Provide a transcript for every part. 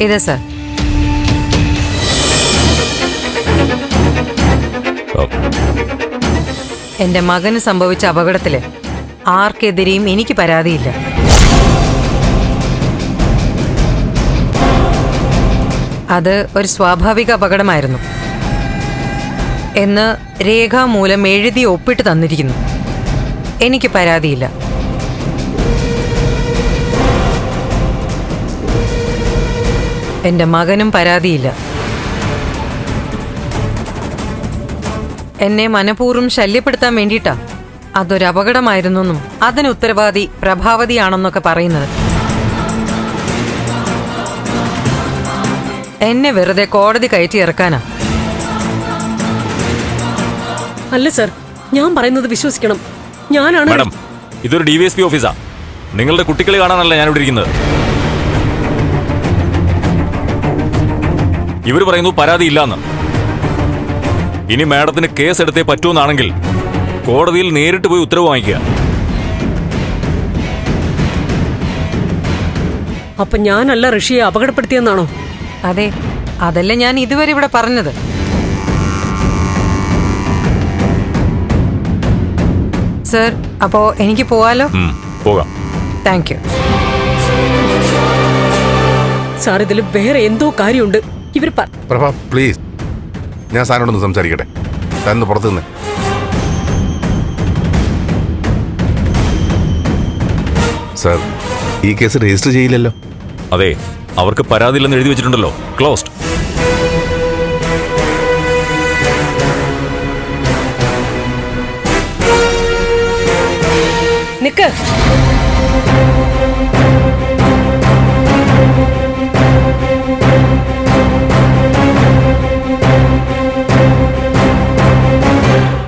ഇതെ സർ എന്റെ മകന് സംഭവിച്ച അപകടത്തിൽ ആർക്കെതിരെയും എനിക്ക് പരാതിയില്ല. അത് ഒരു സ്വാഭാവിക അപകടമായിരുന്നു. എന്ന് രേഖാമൂലം എഴുതി ഒപ്പിട്ട് തന്നിരിക്കുന്നു. എനിക്ക് പരാതിയില്ല. എന്റെ മകനും പരാതിയില്ല. എന്നെ മനഃപൂർവം ശല്യപ്പെടുത്താൻ വേണ്ടിയിട്ടാ. അതൊരു അപകടമായിരുന്നെന്നും അതിന് ഉത്തരവാദി പ്രഭാവതിയാണെന്നൊക്കെ പറയുന്നത്. എന്നെ വെറുതെ കോടതി കയറ്റി ഇറക്കാനാ. അല്ല സർ ഞാൻ പറയുന്നത് വിശ്വസിക്കണം. ഞാനാണ് മാഡം ഇതൊരു ഡി വി എസ് പി ഓഫീസാ. നിങ്ങളുടെ കുട്ടികളെ കാണാനല്ല ഞാൻ ഇവിടെ ഇരിക്കുന്നത്. ഇവർ പറയുന്നു പരാതി ഇല്ലാന്ന്. ഇനി മാഡത്തിന് കേസ് എടുത്തേ പറ്റൂന്നാണെങ്കിൽ കോടതിയിൽ നേരിട്ട് പോയി ഉത്തരവ് വാങ്ങിക്കുക. അപ്പൊ ഞാനല്ല ഋഷിയെ അപകടപ്പെടുത്തിയെന്നാണോ? അതെ അതല്ല ഞാൻ ഇതുവരെ ഇവിടെ പറഞ്ഞത്. സർ അപ്പോ എനിക്ക് പോവാലോ? പോകാം. Thank you. സാർ ഇതിൽ വേറെ എന്തോ കാര്യമുണ്ട്. ഇവർ പ്രഭ പ്ലീസ് ഞാൻ സാറിനോടൊന്ന് സംസാരിക്കട്ടെ. സാറിന് പുറത്തു നിന്ന്. സാർ ഈ കേസ് രജിസ്റ്റർ ചെയ്യില്ലല്ലോ? അതെ അവർക്ക് പരാതി ഇല്ലെന്ന് എഴുതി വെച്ചിട്ടുണ്ടല്ലോ. ക്ലോസ്ഡ് നിക്ക്.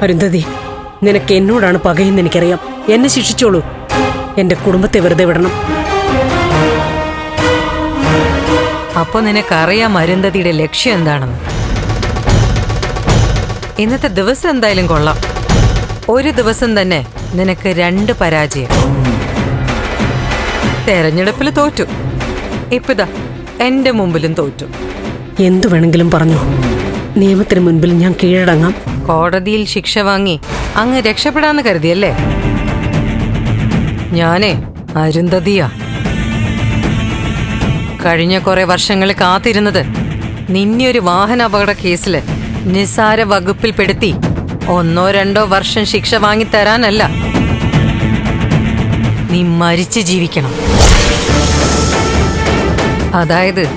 അരുന്ധതി നിനക്ക് എന്നോടാണ് പകയെന്ന് എനിക്കറിയാം. എന്നെ ശിക്ഷിച്ചോളൂ. എന്റെ കുടുംബത്തെ വെറുതെ വിടണം. അപ്പൊ നിനക്കറിയാം അരുന്ധതിയുടെ ലക്ഷ്യം എന്താണെന്ന്. ഇന്നത്തെ ദിവസം എന്തായാലും കൊള്ളാം. ഒരു ദിവസം തന്നെ നിനക്ക് രണ്ട് പരാജയം. തെരഞ്ഞെടുപ്പിൽ തോറ്റു. ഇപ്പിതാ എന്റെ മുമ്പിലും തോറ്റു. എന്തു വേണമെങ്കിലും പറഞ്ഞു. നിയമത്തിന് മുൻപിൽ ഞാൻ കീഴടങ്ങാം. കോടതിയിൽ ശിക്ഷ വാങ്ങി അങ്ങ് രക്ഷപ്പെടാന്ന് കരുതിയല്ലേ? ഞാനേ അരുന്ധതിയാ. കഴിഞ്ഞ കുറെ വർഷങ്ങൾ കാത്തിരുന്നത് നിന്നെ ഒരു വാഹന അപകട കേസിൽ നിസാര വകുപ്പിൽപ്പെടുത്തി ഒന്നോ രണ്ടോ വർഷം ശിക്ഷ വാങ്ങിത്തരാനല്ല നീ മരിച്ചു ജീവിക്കണം. അതായത്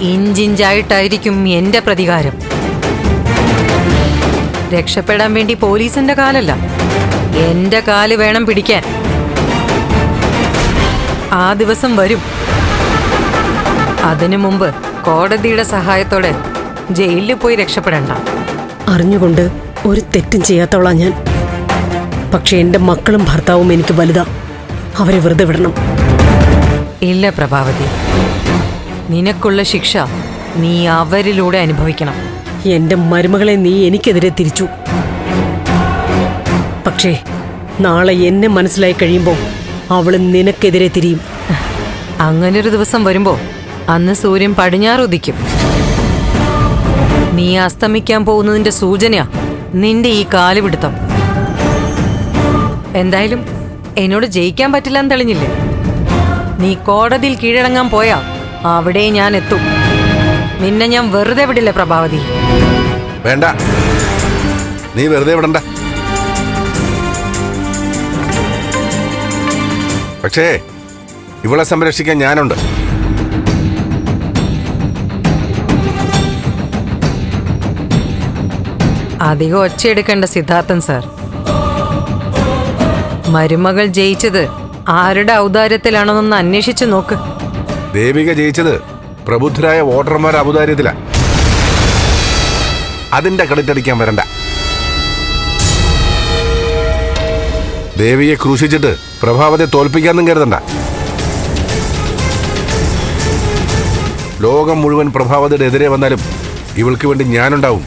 ഇഞ്ചിഞ്ചായിട്ടായിരിക്കും എന്റെ പ്രതികാരം. രക്ഷപ്പെടാൻ വേണ്ടി പോലീസിന്റെ കാലല്ല. എന്റെ കാൽ വേണം പിടിക്കാൻ. ആ ദിവസം വരും. അതിനു മുമ്പ് കോടതിയുടെ സഹായത്തോടെ ജയിലിൽ പോയി രക്ഷപ്പെടണ്ട. അറിഞ്ഞുകൊണ്ട് ഒരു തെറ്റും ചെയ്യാത്തവളാ ഞാൻ. പക്ഷെ എന്റെ മക്കളും ഭർത്താവും എനിക്ക് വലുതാ. അവരെ വെറുതെ വിടണം. ഇല്ല പ്രഭാവതി. നിനക്കുള്ള ശിക്ഷ നീ അവരിലൂടെ അനുഭവിക്കണം. എന്റെ മരുമകളെ നീ എനിക്കെതിരെ തിരിച്ചു. പക്ഷേ നാളെ എന്നെ മനസ്സിലായി കഴിയുമ്പോൾ അവൾ നിനക്കെതിരെ തിരിയും. അങ്ങനൊരു ദിവസം വരുമ്പോ അന്ന് സൂര്യൻ പടിഞ്ഞാറുദിക്കും നീ അസ്തമിക്കാൻ പോകുന്നതിന്റെ സൂചനയാ നിന്റെ ഈ കാലുപിടുത്തം. എന്തായാലും എന്നോട് ജയിക്കാൻ പറ്റില്ല എന്ന് തെളിഞ്ഞില്ലേ? നീ കോടതിയിൽ കീഴടങ്ങാൻ പോയാ അവിടെ ഞാൻ എത്തും. നിന്നെ ഞാൻ വെറുതെ വിടില്ല പ്രഭാവതി. വേണ്ട. നീ വെറുതെ വിടണ്ട. പക്ഷേ ഇവളെ സംരക്ഷിക്കാൻ ഞാനുണ്ട്. അധികം ഒച്ചയെടുക്കേണ്ട സിദ്ധാർത്ഥൻ സാർ. മരുമകൾ ജയിച്ചത് ആരുടെ ഔദാര്യത്തിലാണെന്നൊന്ന് അന്വേഷിച്ചു നോക്ക്. ദേവിക ജയിച്ചത് പ്രബുദ്ധരായ വോട്ടർമാർ ഔദാര്യത്തിലാ അതിന്റെ ക്രെഡിറ്റ് അടിക്കാൻ വരണ്ട. ദേവിയെ ക്രൂശിച്ചിട്ട് പ്രഭാവത്തെ തോൽപ്പിക്കാന്നും കരുതണ്ട. ലോകം മുഴുവൻ പ്രഭാവതയുടെ എതിരെ വന്നാലും ഇവൾക്ക് വേണ്ടി ഞാനുണ്ടാവും.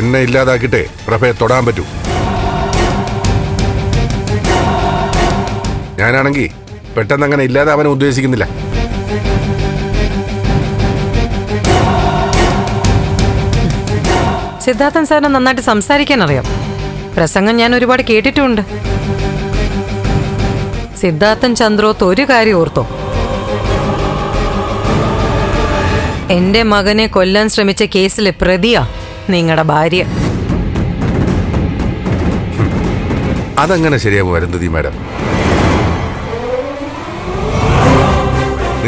എന്നെ ഇല്ലാതാക്കിട്ടെ പ്രഭയെ തൊടാൻ പറ്റൂ. ഞാനാണെങ്കിൽ പെട്ടെന്ന് അങ്ങനെ ഇല്ലാതെ അവനെ ഉദ്ദേശിക്കുന്നില്ല. സിദ്ധാർത്ഥൻ സാറിന് നന്നായിട്ട് സംസാരിക്കാൻ അറിയാം പ്രസംഗം ഞാൻ ഒരുപാട് കേട്ടിട്ടുമുണ്ട്. സിദ്ധാർത്ഥൻ ചന്ദ്രോത്ത് ഒരു കാര്യം ഓർത്തോ. എന്റെ മകനെ കൊല്ലാൻ ശ്രമിച്ച കേസിലെ പ്രതിയാ നിങ്ങളുടെ ഭാര്യ. അതങ്ങനെ ശരിയാകും ദീ മാഡം.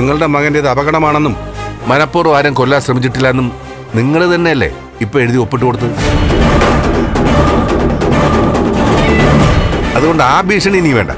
നിങ്ങളുടെ മകന്റേത് അപകടമാണെന്നും മനഃപൂർവം ആരും കൊല്ലാൻ ശ്രമിച്ചിട്ടില്ല എന്നും നിങ്ങൾ തന്നെയല്ലേ ഇപ്പൊ എഴുതി ഒപ്പിട്ട് കൊടുത്തത് അതുകൊണ്ട് ആ ഭീഷണി ഇനി വേണ്ട.